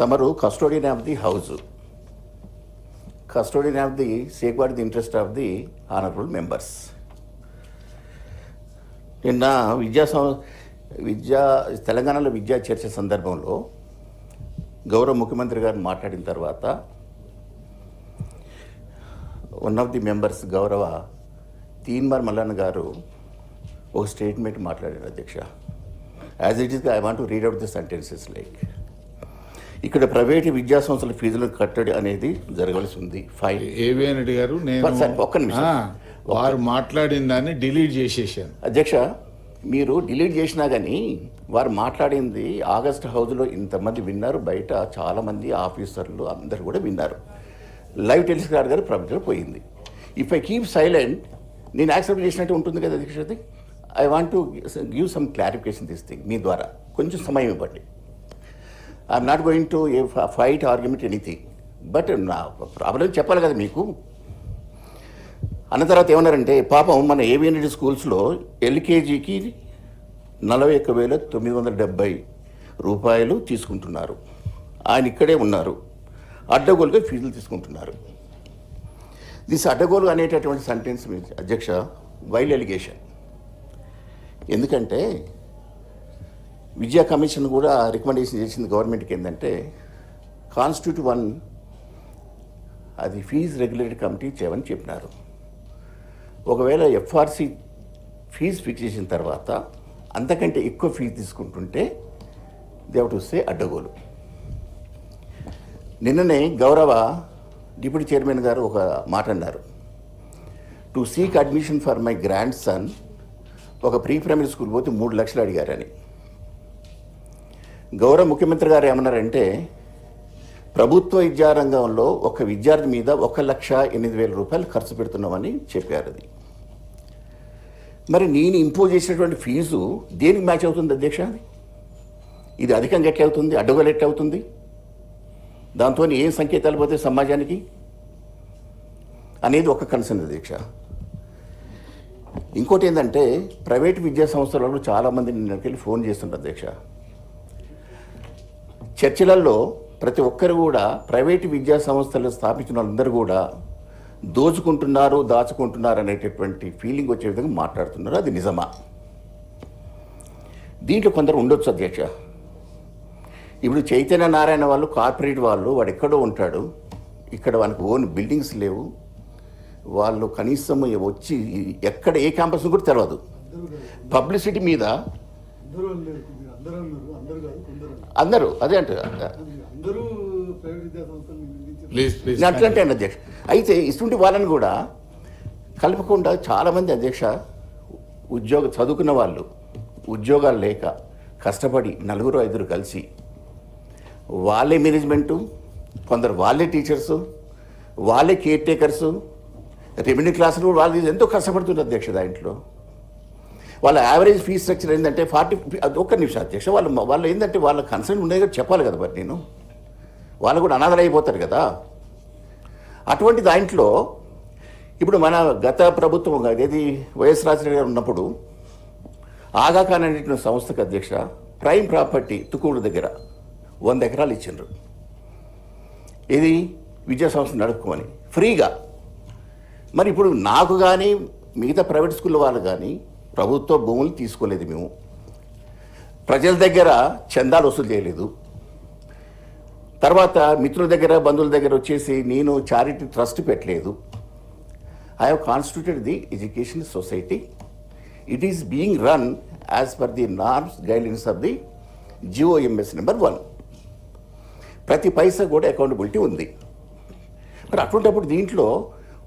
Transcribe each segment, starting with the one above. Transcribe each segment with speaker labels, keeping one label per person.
Speaker 1: తమరు custodian of the house custodian of the safeguard the interest of the honourable members నిన్న విద్యా సం విద్యా తెలంగాణలో విద్యా చర్చ సందర్భంలో గౌరవ ముఖ్యమంత్రి గారు మాట్లాడిన తర్వాత వన్ ఆఫ్ ది మెంబర్స్ గౌరవ తీన్మార్ మల్లన్న గారు ఒక స్టేట్మెంట్ మాట్లాడారు అధ్యక్ష. As it is I want to read out the sentences like ఇక్కడ ప్రైవేట్ విద్యా సంస్థల ఫీజులను కట్టడి అనేది జరగాల్సి ఉంది. ఫైన్
Speaker 2: రెడ్డి గారు నేను
Speaker 1: ఒక్క నిమిషం.
Speaker 2: వారు మాట్లాడిన దాన్ని డిలీట్ చేసేసాను.
Speaker 1: అధ్యక్ష మీరు డిలీట్ చేసినా కానీ వారు మాట్లాడింది ఆగస్ట్ హౌస్లో ఇంతమంది విన్నారు బయట చాలామంది ఆఫీసర్లు అందరు కూడా విన్నారు. లైవ్ టెలిస్కార్ గారు ప్రభుత్వం పోయింది. ఇఫ్ ఐ కీప్ సైలెంట్ నేను యాక్సెప్ట్ చేసినట్టు ఉంటుంది కదా అధ్యక్ష I want to give some clarification this thing మీ ద్వారా. కొంచెం సమయం ఇవ్వండి. I'm not going to fight argument anything but నా ప్రాబ్లం చెప్పాలి కదా మీకు. అన్న తర్వాత ఏమన్నారంటే పాపం మన ఏవిఎన్డి స్కూల్స్లో ఎల్కేజీకి నలభై ఒక్క వేల తొమ్మిది వందల డెబ్బై రూపాయలు తీసుకుంటున్నారు. ఆయన ఇక్కడే ఉన్నారు. అడ్డగోలుగా ఫీజులు తీసుకుంటున్నారు. దిస్ అడ్డగోలు అనేటటువంటి సెంటెన్స్ అధ్యక్ష వైల్ ఎలిగేషన్ ఎందుకంటే విద్యా కమిషన్ కూడా రికమెండేషన్ చేసింది గవర్నమెంట్కి ఏంటంటే కాన్స్టిట్యూట్ వన్ అది ఫీజు రెగ్యులేటరీ కమిటీ చేయమని చెప్పినారు. ఒకవేళ ఎఫ్ఆర్సి ఫీజు ఫిక్స్ చేసిన తర్వాత అంతకంటే ఎక్కువ ఫీజు తీసుకుంటుంటే దేవుడు వస్తే అడ్డగోలు. నిన్ననే గౌరవ డిప్యూటీ చైర్మన్ గారు ఒక మాట అన్నారు. To seek admission for my grandson ఒక ప్రీ ప్రైమరీ స్కూల్ పోతే మూడు లక్షలు అడిగారని. గౌరవ ముఖ్యమంత్రి గారు ఏమన్నారంటే ప్రభుత్వ విద్యారంగంలో ఒక విద్యార్థి మీద ఒక లక్ష ఎనిమిది వేల రూపాయలు ఖర్చు పెడుతున్నామని చెప్పారు అది. మరి నేను ఇంపోజ్ చేసినటువంటి ఫీజు దేనికి మ్యాచ్ అవుతుంది అధ్యక్ష? ఇది అధికంగా ఎట్లవుతుంది అవుతుంది? ఎట్లవుతుంది అవుతుంది? దాంతో ఏం సంకేతాలు పోతాయి సమాజానికి? అనేది ఒక కన్సర్న్ అధ్యక్ష. ఇంకోటి ఏంటంటే ప్రైవేట్ విద్యా సంస్థలలో చాలామంది నిన్నకెళ్ళి ఫోన్ చేస్తుంటారు అధ్యక్ష. చర్చిలలో ప్రతి ఒక్కరు కూడా ప్రైవేటు విద్యా సంస్థలు స్థాపించిన వాళ్ళందరూ కూడా దోచుకుంటున్నారు దాచుకుంటున్నారు అనేటటువంటి ఫీలింగ్ వచ్చే విధంగా మాట్లాడుతున్నారు. అది నిజమా? దీంట్లో కొందరు ఉండొచ్చు అధ్యక్ష. ఇప్పుడు చైతన్య నారాయణ వాళ్ళు కార్పొరేట్ వాళ్ళు వాడు ఎక్కడో ఉంటాడు. ఇక్కడ వానికి ఓన్ బిల్డింగ్స్ లేవు. వాళ్ళు కనీసం వచ్చి ఎక్కడ ఏ క్యాంపస్ కూడా తెలియదు పబ్లిసిటీ మీద
Speaker 3: అందరూ
Speaker 1: అదే అంటారు. అట్లంటే అండి అధ్యక్ష. అయితే ఇటువంటి వాళ్ళని కూడా కలపకుండా చాలామంది అధ్యక్ష ఉద్యోగ చదువుకున్న వాళ్ళు ఉద్యోగాలు లేక కష్టపడి నలుగురు ఐదుగురు కలిసి వాళ్ళే మేనేజ్మెంటు కొందరు వాళ్ళే టీచర్సు వాళ్ళే కేర్ టేకర్సు రెవెన్యూ క్లాసులు కూడా వాళ్ళు ఎంతో కష్టపడుతున్నారు అధ్యక్ష దాంట్లో. వాళ్ళ యావరేజ్ ఫీ స్ట్రక్చర్ ఏంటంటే ఫార్టీ అది ఒక్క నిమిషం అధ్యక్ష వాళ్ళు వాళ్ళు ఏంటంటే వాళ్ళ కన్సర్న్ ఉండేది కూడా చెప్పాలి కదా మరి నేను. వాళ్ళు కూడా అనాథలు అయిపోతారు కదా. అటువంటి దాంట్లో ఇప్పుడు మన గత ప్రభుత్వం ఏది వైఎస్ రాజశేఖర గారు ఉన్నప్పుడు ఆగాఖాన్ అనేటువంటి సంస్థకు అధ్యక్ష ప్రైమ్ ప్రాపర్టీ తుకూరు దగ్గర వంద ఎకరాలు ఇచ్చిండ్రు. ఇది విద్యా సంస్థ నడుపుకోమని. ఫ్రీగా. మరి ఇప్పుడు నాకు కానీ మిగతా ప్రైవేట్ స్కూల్ వాళ్ళు కానీ ప్రభుత్వ భూములు తీసుకోలేదు మేము. ప్రజల దగ్గర చందాలు వసూలు చేయలేదు. తర్వాత మిత్రుల దగ్గర బంధువుల దగ్గర వచ్చేసి నేను చారిటీ ట్రస్ట్ పెట్టలేదు. I have constituted the education society it is being run as per the norms guidelines of the GOMS number one ప్రతి పైసా కూడా అకౌంటబిలిటీ ఉంది. మరి అటువంటిప్పుడు దీంట్లో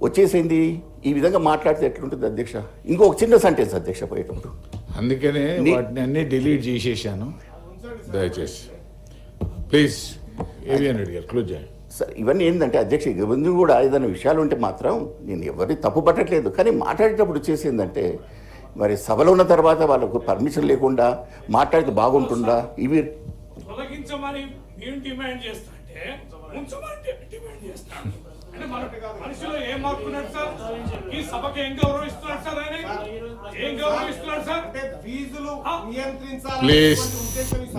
Speaker 1: వచ్చేసింది. ఈ విధంగా మాట్లాడితే ఎట్లుంటుంది అధ్యక్ష? ఇంకొక చిన్న సెంటెన్స్ అధ్యక్ష పోయేటప్పుడు.
Speaker 2: అందుకనే
Speaker 1: నీ-
Speaker 2: వాటిని అన్ని డిలీట్ చేసేసాను. దయచేసి. ప్లీజ్ ఏవిఎన్ రెడ్డి గారు క్లోజ్ చేయండి.
Speaker 1: సరే ఇవన్నీ ఏంటంటే అధ్యక్ష ఇవన్నీ కూడా ఏదైనా విషయాలు ఉంటే మాత్రం నేను ఎవరిని తప్పు పట్టట్లేదు. కానీ మాట్లాడేటప్పుడు వచ్చేసి ఏంటంటే మరి సభలో ఉన్న తర్వాత వాళ్ళకు పర్మిషన్ లేకుండా మాట్లాడితే బాగుంటుందా? ఇవి
Speaker 4: తొలగించమని డిమాండ్ చేస్తా అంటే డిమాండ్ ఏం మార్పున్నాడు సార్? ఈ సభకి ఏం గౌరవిస్తున్నాడు సార్ ఆయన? ఏం గౌరవిస్తున్నాడు సార్?
Speaker 5: ఫీజులు ఈ